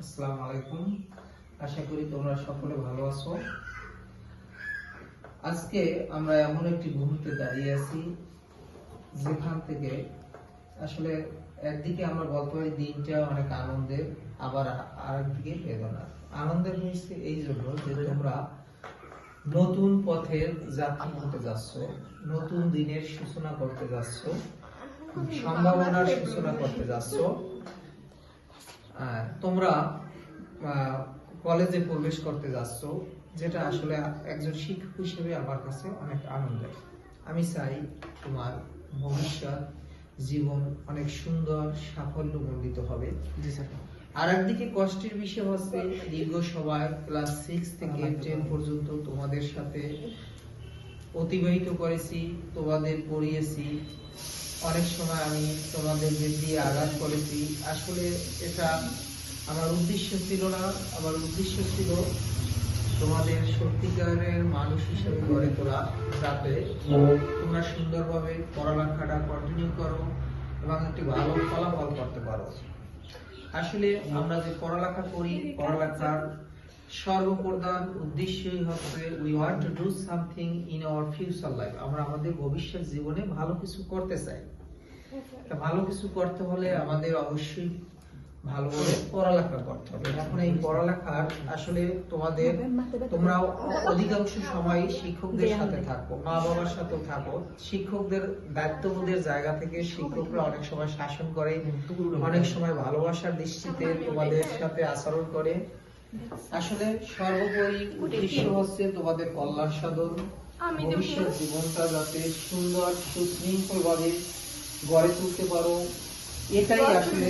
আসসালামু আলাইকুম। আশা করি তোমরা সকলে ভালো আছো। আজকে আমরা এমন একটি মুহূর্তে দাঁড়িয়ে আছি যেখান থেকে আসলে একদিকে আমরা বলতে পারি দিনটা অনেক আনন্দের আবার আরেকদিকে বেদনা। আনন্দের হয়েছে এই জন্য যে তোমরা নতুন পথের যাত্রী হতে যাচ্ছ নতুন দিনের সূচনা করতে যাচ্ছ সম্ভাবনার সূচনা করতে যাচ্ছ। তোমরা আহ, কলেজে প্রবেশ করতে যাচ্ছ যেটা আসলে একজন শিক্ষক হিসেবে আমার কাছে অনেক আনন্দের। আমি চাই তোমার ভবিষ্যৎ জীবন অনেক সুন্দর সাফল্যমণ্ডিত হবে। জি স্যার। আর একদিকে কষ্টের বিষয় হচ্ছে দীর্ঘ সবাই ক্লাস সিক্স থেকে টেন পর্যন্ত তোমাদের সাথে অতিবাহিত করেছি তোমাদের পড়িয়েছি। অনেক সময় আমি তোমাদেরকে দিয়ে আঘাত করেছি, আসলে এটা আমার উদ্দেশ্য ছিল না, আমার উদ্দেশ্য ছিল তোমাদের সত্যিকারের মানুষ হিসেবে গড়ে তোলা যাতে তোমরা সুন্দরভাবে পড়ালেখাটা কন্টিনিউ করো এবং একটি ভালো ফলাফল করতে পারো। আসলে আমরা যে পড়ালেখা করি, পড়ালেখার সর্বপ্রধান উদ্দেশ্যই হচ্ছে we want to do something in our future life আমরা আমাদের ভবিষ্যৎ জীবনে ভালো কিছু করতে চাই। ভালো কিছু করতে হলে আমাদের অবশ্যই ভালোভাবে পড়ালেখা করতে হবে। এখন এই পড়ালেখার আসলে তোমাদের তোমরা অধিকাংশ সময় শিক্ষকদের সাথে থাকো মা বাবার সাথে থাকো। শিক্ষকদের দায়িত্ববোধের জায়গা থেকে শিক্ষকরা অনেক সময় শাসন করে অনেক সময় ভালোবাসার দৃষ্টিতে তোমাদের সাথে আচরণ করে। আসলে সর্বোপরি উদ্দেশ্য হচ্ছে তোমাদের কল্যাণ সাধন। ভবিষ্যৎ জীবনটা যাতে সুন্দর সুশৃঙ্খল ভাবে গড়ে তুলতে পারো। এটাই আসলে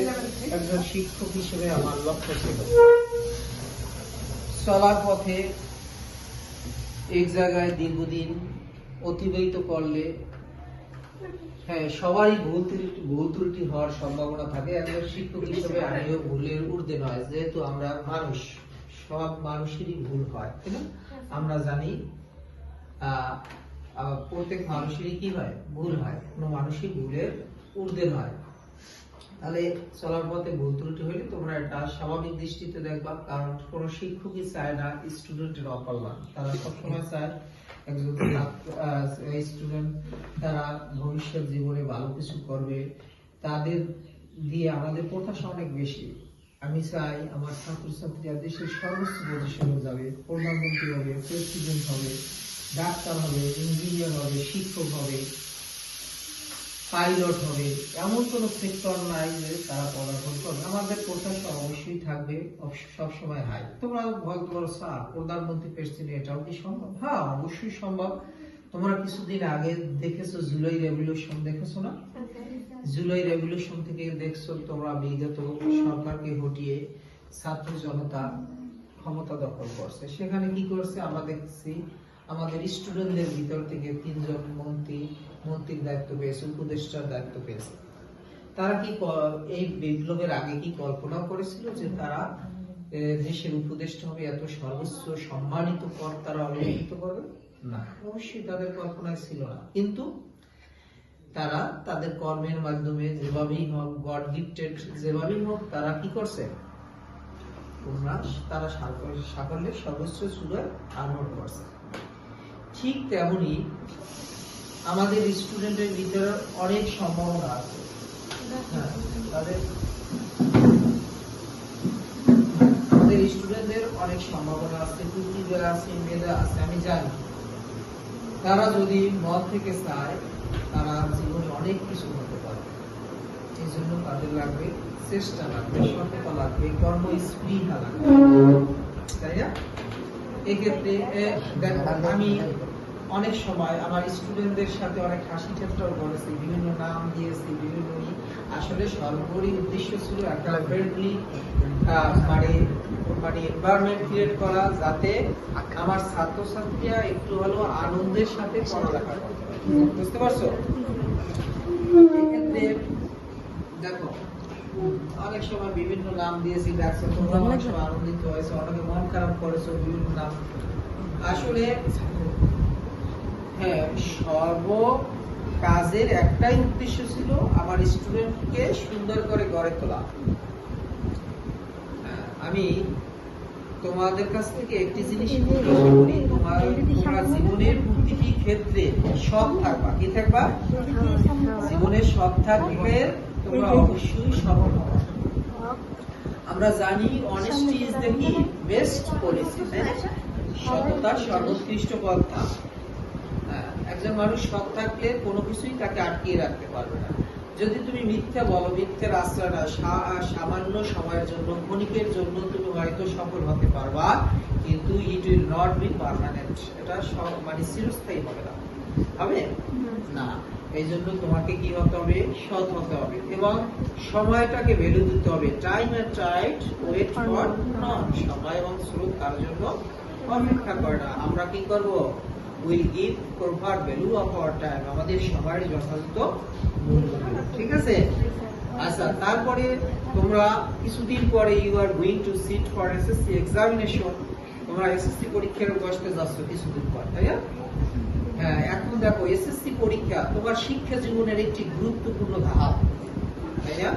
একজন শিক্ষক হিসেবে আমার লক্ষ্য ছিল। চলার পথে এক জায়গায় দীর্ঘদিন অতিবাহিত করলে হ্যাঁ সবারই ভুল ত্রুটি ভুল ত্রুটি হওয়ার সম্ভাবনা থাকে। একজন শিক্ষক হিসেবে আমিও ভুলের ঊর্ধ্বে নয় যেহেতু আমরা মানুষ। সব মানুষেরই ভুল হয়, তাই না? আমরা জানি প্রত্যেক মানুষেরই কি হয়? ভুল হয়। কোনো মানুষই ভুলের ঊর্ধ্বে নয়। তাহলে চলার পথে ভুল ত্রুটি হলে তোমরা এটা স্বাভাবিক দৃষ্টিতে দেখবা, কারণ কোন শিক্ষকই চায় না স্টুডেন্টের অকল্যাণ। তারা সবসময় চায় একজন স্টুডেন্ট তারা ভবিষ্যৎ জীবনে ভালো কিছু করবে। তাদের দিয়ে আমাদের প্রত্যাশা অনেক বেশি। আমি চাই আমার ছাত্রছাত্রীরা দেশের সর্বোচ্চ পজিশনে যাবে, প্রধানমন্ত্রী হবে প্রেসিডেন্ট হবে, ডাক্তার হবে ইঞ্জিনিয়ার হবে, শিক্ষক হবে পাইলট হবে। এমন কোন সেক্টর নাই যে তারা পদার্পণ করবে। আমাদের প্রত্যাশা অবশ্যই থাকবে, সব সময় হাই। তোমরা বলতে পারো স্যার, প্রধানমন্ত্রী প্রেসিডেন্ট এটাও কি সম্ভব? হ্যাঁ অবশ্যই সম্ভব। তোমরা কিছুদিন আগে দেখেছ, জুলাই রেভলিউশন দেখেছ না? জুলাই রেভলিউশন থেকে দেখছ তোমরা বিগত সরকারকে হটিয়ে ছাত্র জনতা ক্ষমতা দখল করছে। সেখানে কি করছে? আমরা দেখছি আমাদের স্টুডেন্টদের ভিতর থেকে তিনজন মন্ত্রী, মন্ত্রীর দায়িত্ব পেয়েছে, উপদেষ্টার দায়িত্ব পেয়েছে। তারা কি এই বিপ্লবের আগে কি কল্পনা করেছিল যে তারা দেশের উপদেষ্টা হবে, এত সর্বোচ্চ সম্মানিত পদ তারা অলঙ্কৃত করবে? না। অবশ্যই তাদের কল্পনায় ছিল না। কিন্তু তারা তাদের কর্মের মাধ্যমে যেভাবেই হোক গড গিফটেড যেভাবেই হোক তারা কি করছে? তারা সাফল্যের সর্বোচ্চ আরোহণ করছে। ঠিক তেমনি আমাদের স্টুডেন্টের ভিতরে অনেক সম্ভাবনা আছে। হ্যাঁ, তাদের আমাদের স্টুডেন্টদের অনেক সম্ভাবনা আছে। আছে মেয়েদের আছে আমি জানি। তারা যদি মন থেকে চায় তারা জীবনে অনেক কিছু হতে পারে। এই জন্য তাদের লাগবে চেষ্টা লাগবে, সততা লাগবে কর্ম স্পৃহা লাগবে। তাই না? এক্ষেত্রে আমি অনেক সময় আমার স্টুডেন্টদের সাথে অনেক হাসি ঠাট্টাও করেছি, বিভিন্ন নাম দিয়েছি, বিভিন্ন আসলে সর্বোপরি উদ্দেশ্য ছিল একটা ফ্রেন্ডলি মানে মানে এনভায়রনমেন্ট ক্রিয়েট করা যাতে আমার ছাত্রছাত্রীরা একটু হলেও আনন্দের সাথে পড়ালেখা পারে বুঝতে পারছ? এক্ষেত্রে দেখো, অনেক সময় বিভিন্ন নাম দিয়েছি ডাকছে তোমরা অনেক সময় আনন্দিত হয়েছে, অনেকে মন খারাপ করেছ, বিভিন্ন নাম। আসলে হ্যাঁ সর্ব কাজের একটাই উদ্দেশ্য ছিল আমার স্টুডেন্টকে সুন্দর করে গড়ে তোলা। হ্যাঁ, আমি তোমাদের কাছ থেকে একটি জিনিস করি তোমার তোমরা জীবনের প্রতিটি ক্ষেত্রে সৎ থাকবা। কি থাকবা? জীবনের সৎ থাকবে তোমরা অবশ্যই সফল হবে। আমরা জানি অনেস্টি ইজ দ্য কি বেস্ট পলিসি সততা সর্বোৎকৃষ্ট পন্থা। একজন মানুষ সৎ থাকলে কোনো কিছুই তাকে আটকিয়ে রাখতে পারবে না। যদি তুমি মিথ্যা বলো মিথ্যের আশ্রয় না সামান্য সময়ের জন্য ক্ষণিকের জন্য তুমি হয়তো সফল হতে পারবা কিন্তু it will not be permanent এটা মানে চিরস্থায়ী হবে না। হবে? না। এই জন্য তোমাকে কি হতে হবে? সৎ হতে হবে এবং সময়টাকে ভ্যালু দিতে হবে। Time and tide wait for none সময় এবং স্রোত তার জন্য অপেক্ষা করে না। আমরা কি করব? Will give proper value of our time আমাদের যথাযথ মূল্য। ঠিক আছে? আচ্ছা তারপরে তোমরা কিছুদিন পরে you are going to sit for SSC examination তোমরা এসএসসি পরীক্ষার বসতে যাচ্ছ কিছুদিন পর, তাই না? হ্যাঁ এখন দেখো এসএসসি পরীক্ষা তোমার শিক্ষা জীবনের একটি গুরুত্বপূর্ণ ধাপ, তাই না?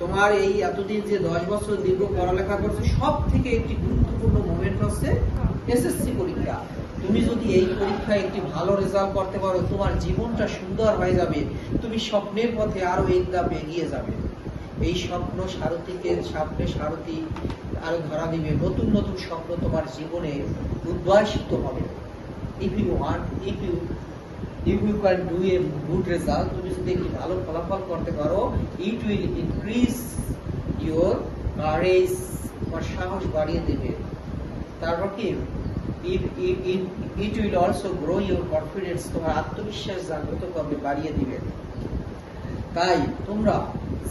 তোমার এই এতদিন যে দশ বছর দীর্ঘ পড়ালেখা করছে সব থেকে একটি গুরুত্বপূর্ণ মোমেন্ট হচ্ছে এসএসসি পরীক্ষা। তুমি যদি এই পরীক্ষায় একটি ভালো রেজাল্ট করতে পারো, তোমার জীবনটা সুন্দর হয়ে যাবে। তুমি স্বপ্নের পথে আরও আরও একদম এগিয়ে যাবে। এই স্বপ্ন সারথীকে সামনে সারথী আরও ধরা দিবে। নতুন নতুন স্বপ্ন তোমার জীবনে উদ্ভাসিত হবে। If you want if you if you can do a good result তুমি যদি একটি ভালো ফলাফল করতে পারো it will increase your courage তোমার সাহস বাড়িয়ে দেবে। তারপর কি? It will also grow your confidence তোমার আত্মবিশ্বাস জাগ্রত করবে বাড়িয়ে দিবে। তাই তোমরা